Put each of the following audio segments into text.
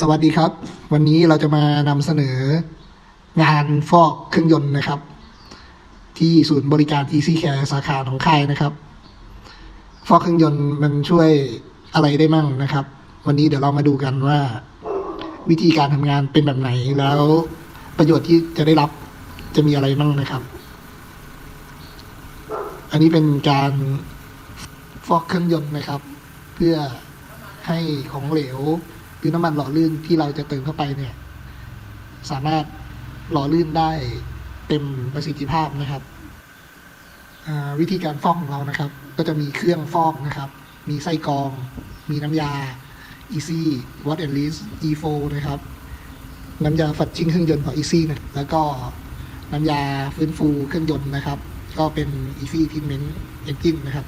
สวัสดีครับ วันนี้เราจะมานำเสนองานฟอกเครื่องยนต์นะครับ ที่ศูนย์บริการ TC Care สาขาของค่ายนะครับ ฟอกเครื่องยนต์มันช่วยอะไรได้มั่งนะครับ วันนี้เดี๋ยวเรามาดูกันว่า วิธีการทำงานเป็นแบบไหนแล้วประโยชน์ที่จะได้รับจะมีอะไรมั่งนะครับ อันนี้เป็นการฟอกเครื่องยนต์นะครับ เพื่อให้ของเหลว หรือน้ำมันหล่อลื่นที่เราจะเติมเข้าไปเนี่ย สามารถหล่อลื่นได้เต็มประสิทธิภาพนะครับ วิธีการฟอกของเรานะครับ ก็จะมีเครื่องฟอกนะครับ มีไส้กรอง มีน้ำยา Easy Watt and Release E4 นะครับ น้ำยาฝัดชิ่งเครื่องยนต์ของ Easy นะแล้วก็น้ำยาฟื้นฟูเครื่องยนต์นะครับ ก็เป็น Easy Treatment Engine นะครับ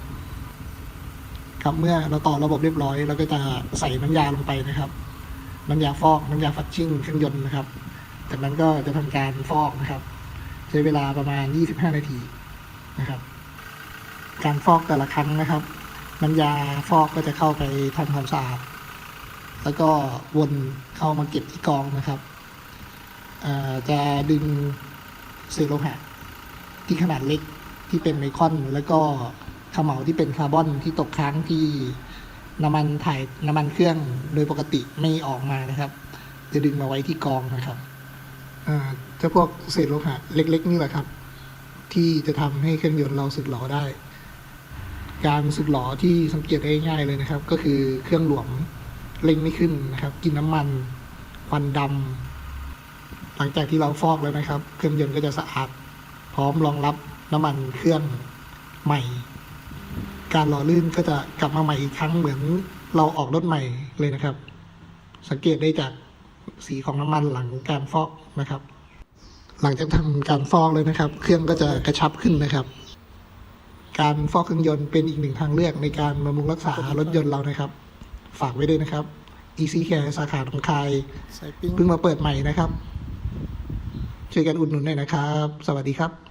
ครับเมื่อเราต่อระบบเรียบร้อยเราก็จะใส่น้ำยาลงไปนะครับน้ำยาฟอกน้ำยาฟัดชิ่งเครื่องยนต์นะครับ จากนั้นก็จะทำการฟอกนะครับ ใช้เวลาประมาณ 25 นาทีนะครับ การฟอกแต่ละครั้งนะครับ น้ำยาฟอกก็จะเข้าไปทำความสะอาดแล้วก็วนเข้ามาเก็บที่กองนะครับจะดึงเศษโลหะที่ขนาดเล็กที่เป็นไมครอนแล้วก็ ขมเหลาที่เป็นคาร์บอนที่ตกค้างที่น้ำมันถ่ายน้ำมันเครื่องโดยปกติไม่ออกมานะครับ จะดึงมาไว้ที่กองนะครับอ่าเจะพวกเศษโลหะเล็ก ๆ นี่แหละครับ ที่จะทำให้เครื่องยนต์เราสึกหรอได้ การสึกหรอที่สังเกตได้ง่ายเลยนะครับ ก็คือเครื่องหลวมเร่งไม่ขึ้นนะครับ กินน้ำมันควันดำหลังจากที่เราฟอกแล้วนะครับ เครื่องยนต์ก็จะสะอาด พร้อมรองรับน้ำมันเครื่องใหม่ การหล่อลื่นก็จะกลับมาใหม่อีกครั้งเหมือนเราออกรถใหม่เลยนะครับ สังเกตได้จากสีของน้ำมันหลังการฟอกนะครับ หลังจากทำการฟอกเลยนะครับ เครื่องก็จะกระชับขึ้นนะครับ การฟอกเครื่องยนต์เป็นอีกหนึ่งทางเลือกในการบำรุงรักษารถยนต์เรานะครับ ฝากไว้ด้วยนะครับ Easy Care สาขาหนองคายเพิ่งมาเปิดใหม่นะครับช่วยกันอุดหนุนหน่อยนะครับ สวัสดีครับ